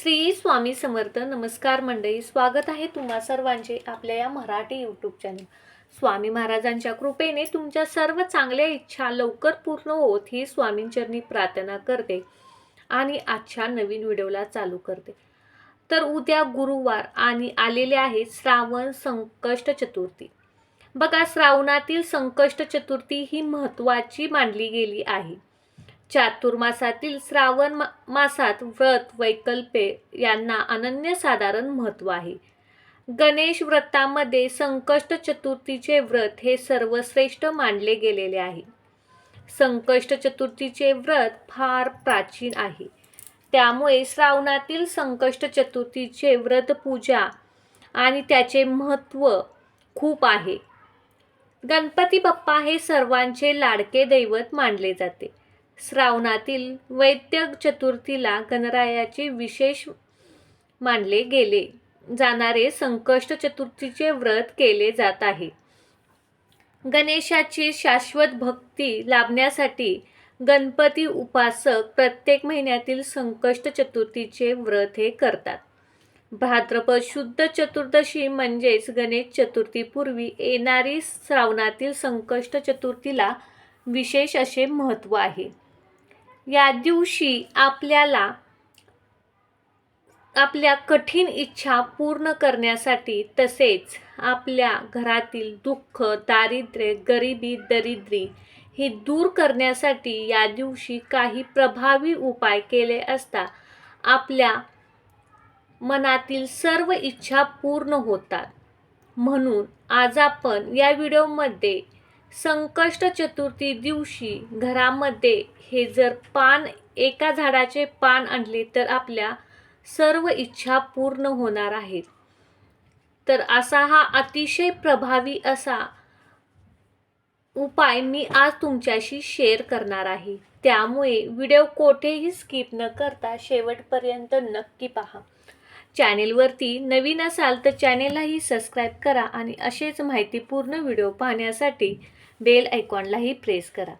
श्री स्वामी समर्थ नमस्कार मंडळी स्वागत आहे तुम्हा सर्वांचे आपल्या या मराठी यूट्यूब चॅनल स्वामी महाराजांच्या कृपेने तुमच्या सर्व चांगल्या इच्छा लवकर पूर्ण होत ही स्वामींचरणी प्रार्थना करते आणि आजच्या नवीन व्हिडिओला चालू करते. तर उद्या गुरुवार आणि आलेले आहे श्रावण संकष्ट चतुर्थी. बघा श्रावणातील संकष्ट चतुर्थी ही महत्त्वाची मानली गेली आहे. चातुर्मासातील श्रावण मा- मासात व्रत वैकल्पे यांना अनन्यसाधारण महत्त्व आहे. गणेश व्रतामध्ये संकष्ट चतुर्थीचे व्रत हे सर्वश्रेष्ठ मानले गेलेले आहे. संकष्ट चतुर्थीचे व्रत फार प्राचीन आहे. त्यामुळे श्रावणातील संकष्ट चतुर्थीचे व्रत पूजा आणि त्याचे महत्त्व खूप आहे. गणपती बाप्पा हे सर्वांचे लाडके दैवत मानले जाते. श्रावणातील वैद्य चतुर्थीला गणरायाचे विशेष मानले गेले. जाणारे संकष्ट चतुर्थीचे व्रत केले जात आहे. गणेशाची शाश्वत भक्ती लाभण्यासाठी गणपती उपासक प्रत्येक महिन्यातील संकष्ट चतुर्थीचे व्रत हे करतात. भाद्रपद शुद्ध चतुर्दशी म्हणजेच गणेश चतुर्थीपूर्वी येणारी श्रावणातील संकष्ट चतुर्थीला विशेष असे महत्त्व आहे. या दिवशी आपल्याला आपल्या कठीण इच्छा पूर्ण करण्यासाठी तसेच आपल्या घरातील दुःख दारिद्र्य गरिबी दरिद्री हे दूर करण्यासाठी या दिवशी काही प्रभावी उपाय केले असता आपल्या मनातील सर्व इच्छा पूर्ण होतात. म्हणून आज आपण या व्हिडिओमध्ये संकष्ट चतुर्थी दिवशी घरामध्ये हे जर पान एका झाडाचे पान आणले तर आपल्या सर्व इच्छा पूर्ण होणार आहेत. तर असा हा अतिशय प्रभावी असा उपाय मी आज तुमच्याशी शेअर करणार आहे. त्यामुळे व्हिडिओ कोठेही स्किप न करता शेवटपर्यंत नक्की पहा. चॅनेलवरती नवीन असाल तर चॅनेललाही सबस्क्राईब करा आणि असेच माहितीपूर्ण व्हिडिओ पाहण्यासाठी बेल आयकॉनलाही प्रेस करा.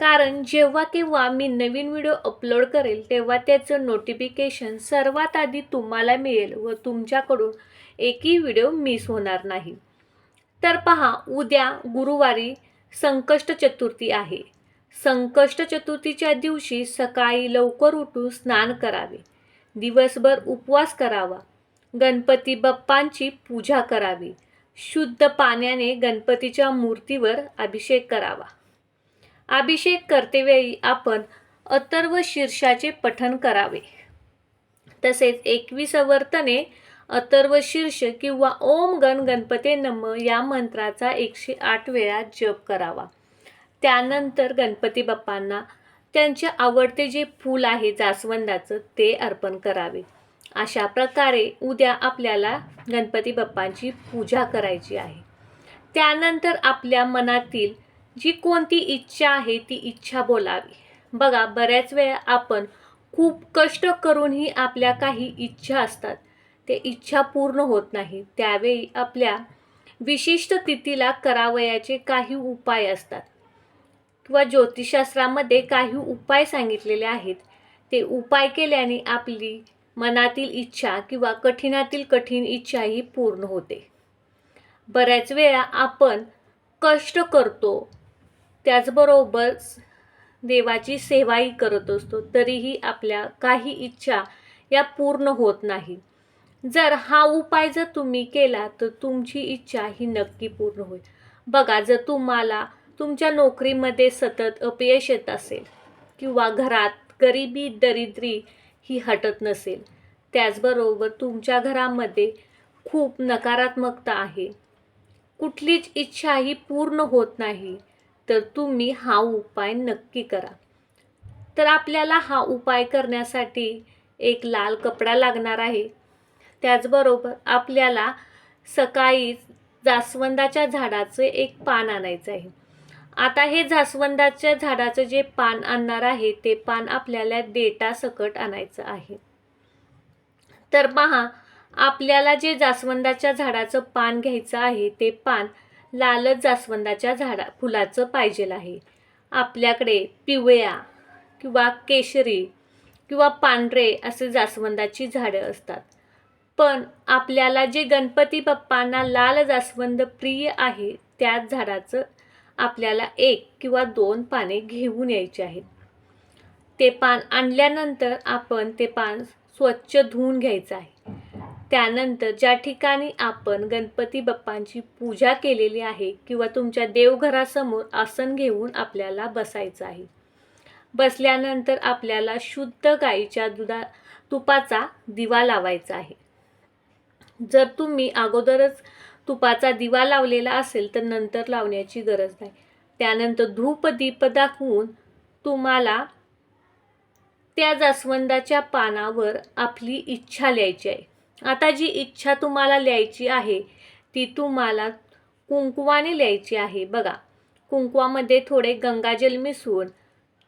कारण जेव्हा केव्हा मी नवीन व्हिडिओ अपलोड करेल तेव्हा त्याचं नोटिफिकेशन सर्वात आधी तुम्हाला मिळेल व तुमच्याकडून एकही व्हिडिओ मिस होणार नाही. तर पहा उद्या गुरुवारी संकष्ट चतुर्थी आहे. संकष्ट चतुर्थीच्या दिवशी सकाळी लवकर उठून स्नान करावे. दिवसभर उपवास करावा. गणपती बाप्पांची पूजा करावी. शुद्ध पाण्याने गणपतीच्या मूर्तीवर अभिषेक करावा. अभिषेक करतेवेळी आपण अतर्व शीर्षाचे पठण करावे. तसेच एकवीस वर्तने अतर्व शीर्ष किंवा ओम गण गणपते नम या मंत्राचा एकशे आठ वेळा जप करावा. त्यानंतर गणपती बाप्पांना त्यांचे आवडते जे फूल आहे जास्वंदाचं ते अर्पण करावे. अशा प्रकारे उद्या आपल्याला गणपती बाप्पांची पूजा करायची आहे. त्यानंतर आपल्या मनातील जी कोणती इच्छा आहे ती इच्छा बोलावी. बघा बऱ्याच वेळा आपण खूप कष्ट करूनही आपल्या काही इच्छा असतात. ते इच्छा पूर्ण होत नाही. त्यावेळी आपल्या विशिष्ट तिथीला करावयाचे काही उपाय असतात. किंवा ज्योतिषशास्त्रामध्ये काही उपाय सांगितलेले आहेत. ते उपाय केल्याने आपली मनातील इच्छा किंवा कठीणातील कठीण इच्छा ही पूर्ण होते. बऱ्याच वेळा आपण कष्ट करतो त्याचबरोबर देवाची सेवाही करत असतो तरीही आपल्या काही इच्छा या पूर्ण होत नाही. जर हा उपाय जर तुम्ही केला तर तुमची इच्छा ही नक्की पूर्ण होईल. बघा जर तुम्हाला तुमच्या नोकरीमध्ये सतत अपयश येत असेल किंवा घरात गरिबी दरिद्री ही हटत नसेल. त्याचबरोबर तुमच्या घरामध्ये खूप नकारात्मकता आहे. कुठलीच इच्छा ही पूर्ण होत नाही. तर तुम्ही हा उपाय नक्की करा. तर आपल्याला हा उपाय करण्यासाठी एक लाल कपडा लागणार आहे. त्याचबरोबर आपल्याला सकाळी जास्वंदाच्या झाडाचे एक पान आणायचं आहे. आता हे जास्वंदाच्या झाडाचं जे पान आणणार आहे ते पान आपल्याला डेटा सकट आणायचं आहे. तर पहा आपल्याला जे जास्वंदाच्या झाडाचं पान घ्यायचं आहे ते पान लालच जास्वंदाच्या झाडा फुलाचं पाहिजेल आहे. आपल्याकडे पिवळ्या किंवा केशरी किंवा पांढरे असे जास्वंदाची झाडं असतात. पण आपल्याला जे गणपती बाप्पांना लाल जास्वंद प्रिय आहे त्याच झाडाचं आपल्याला एक किंवा दोन पाने घेऊन यायचे आहेत. ते पान आणल्यानंतर आपण ते पान स्वच्छ धुवून घ्यायचं आहे. त्यानंतर ज्या ठिकाणी आपण गणपती बाप्पांची पूजा केलेली आहे किंवा तुमच्या देवघरासमोर आसन घेऊन आपल्याला बसायचं आहे. बसल्यानंतर आपल्याला शुद्ध गाईच्या दुधा तुपाचा दिवा लावायचा आहे. जर तुम्ही अगोदरच तुपाचा दिवा लावलेला असेल तर नंतर लावण्याची गरज नाही. त्यानंतर धूप दीप दाखवून तुम्हाला त्या जास्वंदाच्या पानावर आपली इच्छा लिहायची आहे. आता जी इच्छा तुम्हाला लिहायची आहे ती तुम्हाला कुंकवाने लिहायची आहे. बघा कुंकवामध्ये थोडे गंगाजल मिसळून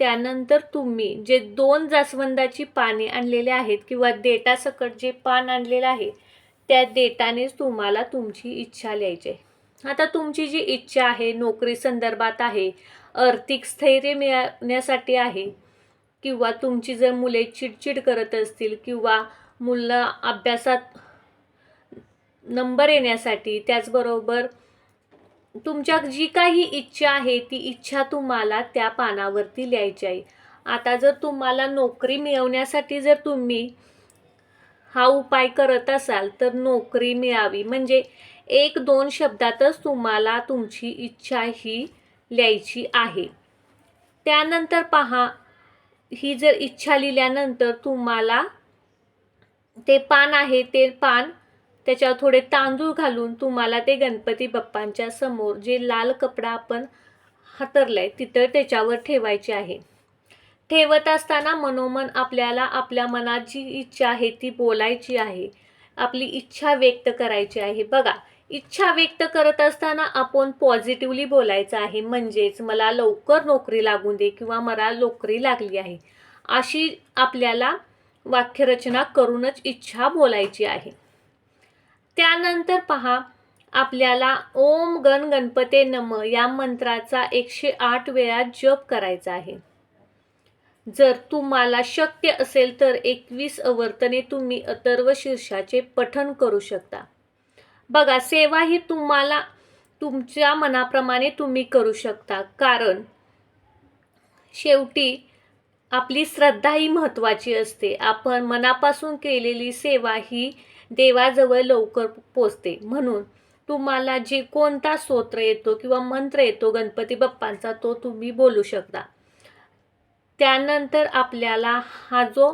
त्यानंतर तुम्ही जे दोन जास्वंदाची पाने आणलेले आहेत किंवा देटासकट जे पान आणलेलं आहे त्या डेटानेच तुम्हाला तुमची इच्छा लिहायची आहे. आता तुमची जी इच्छा आहे नोकरी संदर्भात आहे आर्थिक स्थैर्य मिळण्यासाठी आहे किंवा तुमची जर मुले चिडचिड करत असतील किंवा मुलं अभ्यासात नंबर येण्यासाठी त्याचबरोबर तुमच्या जी काही इच्छा आहे ती इच्छा तुम्हाला त्या पानावरती लिहायची आहे. आता जर तुम्हाला नोकरी मिळवण्यासाठी जर तुम्ही हा उपाय करत असाल तर नोकरी मिळावी. म्हणजे एक दोन शब्दातच तुम्हाला तुमची इच्छा ही लिहायची आहे. त्यानंतर पहा ही जर इच्छा लिहिल्यानंतर तुम्हाला ते पान आहे ते पान त्याच्यावर थोडे तांदूळ घालून तुम्हाला ते गणपती बाप्पांच्या समोर जे लाल कपडा आपण हातरलाय तिथं त्याच्यावर ठेवायचे आहे. ठेवत असताना मनोमन आपल्याला आपल्या मनात जी इच्छा आहे ती बोलायची आहे. आपली इच्छा व्यक्त करायची आहे. बघा इच्छा व्यक्त करत असताना आपण पॉझिटिव्हली बोलायचं आहे. म्हणजेच मला लवकर नोकरी लागून दे किंवा मला नोकरी लागली आहे. अशी आपल्याला वाक्यरचना करूनच इच्छा बोलायची आहे. त्यानंतर पहा आपल्याला ओम गण गणपते नम या मंत्राचा एकशे आठ वेळा जप करायचा आहे. जर तुम्हाला शक्य असेल तर एकवीस अवर्तने तुम्ही अथर्व शीर्षाचे पठण करू शकता. बघा सेवा ही तुम्हाला तुमच्या मनाप्रमाणे तुम्ही करू शकता. कारण शेवटी आपली श्रद्धा ही महत्त्वाची असते. आपण मनापासून केलेली सेवा ही देवाजवळ लवकर पोचते. म्हणून तुम्हाला जे कोणता स्तोत्र येतो किंवा मंत्र येतो गणपती बाप्पांचा तो तुम्ही बोलू शकता. त्यानंतर आपल्याला हा जो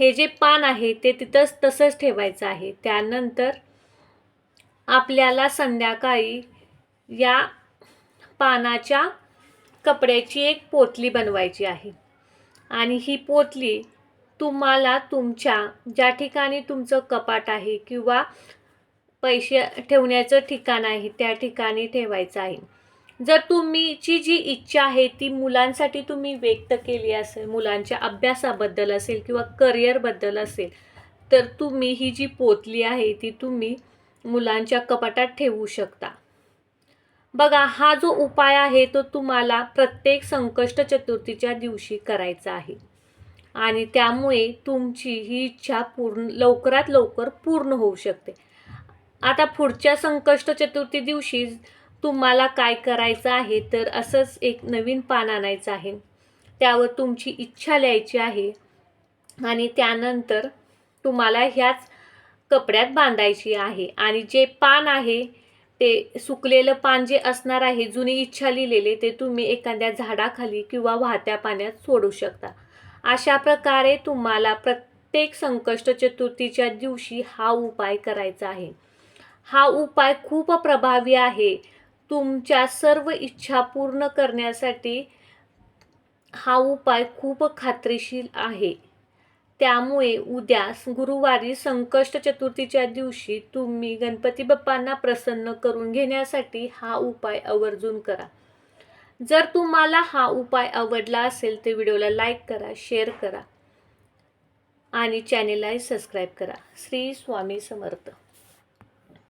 हे जे पान आहे ते तिथंच तसंच ठेवायचं आहे. त्यानंतर आपल्याला संध्याकाळी या पानाच्या कपड्याची एक पोतली बनवायची आहे. आणि ही पोतली तुम्हाला तुमच्या ज्या ठिकाणी तुमचं कपाट आहे किंवा पैसे ठेवण्याचं ठिकाण आहे त्या ठिकाणी ठेवायचं आहे. जर तुम्हीची जी इच्छा आहे ती मुलांसाठी तुम्ही व्यक्त केली असेल मुलांच्या अभ्यासाबद्दल असेल किंवा करिअरबद्दल असेल तर तुम्ही ही जी पोतली आहे ती तुम्ही मुलांच्या कपाटात ठेवू शकता. बघा हा जो उपाय आहे तो तुम्हाला प्रत्येक संकष्ट चतुर्थीच्या दिवशी करायचा आहे. आणि त्यामुळे तुमची ही इच्छा पूर्ण लवकरात लवकर पूर्ण होऊ शकते. आता पुढच्या संकष्ट चतुर्थी दिवशी तुम्हाला काय करायचं आहे तर असंच एक नवीन पान आणायचं आहे. त्यावर तुमची इच्छा लिहायची आहे. आणि त्यानंतर तुम्हाला ह्याच कपड्यात बांधायची आहे. आणि जे पान आहे ते सुकलेलं पान जे असणार आहे जुनी इच्छा लिहिलेले ते तुम्ही एखाद्या झाडाखाली किंवा वाहत्या पाण्यात सोडू शकता. अशा प्रकारे तुम्हाला प्रत्येक संकष्ट चतुर्थीच्या दिवशी हा उपाय करायचा आहे. हा उपाय खूप प्रभावी आहे. तुमच्या सर्व इच्छा पूर्ण करण्यासाठी हा उपाय खूप खात्रीशीर आहे. त्यामुळे उद्या गुरुवारी संकष्ट चतुर्थीच्या दिवशी तुम्ही गणपती बाप्पांना प्रसन्न करून घेण्यासाठी हा उपाय आवर्जून करा. जर तुम्हाला हा उपाय आवडला असेल तर व्हिडिओला लाईक करा शेअर करा आणि चॅनेललाही सबस्क्राईब करा. श्री स्वामी समर्थ.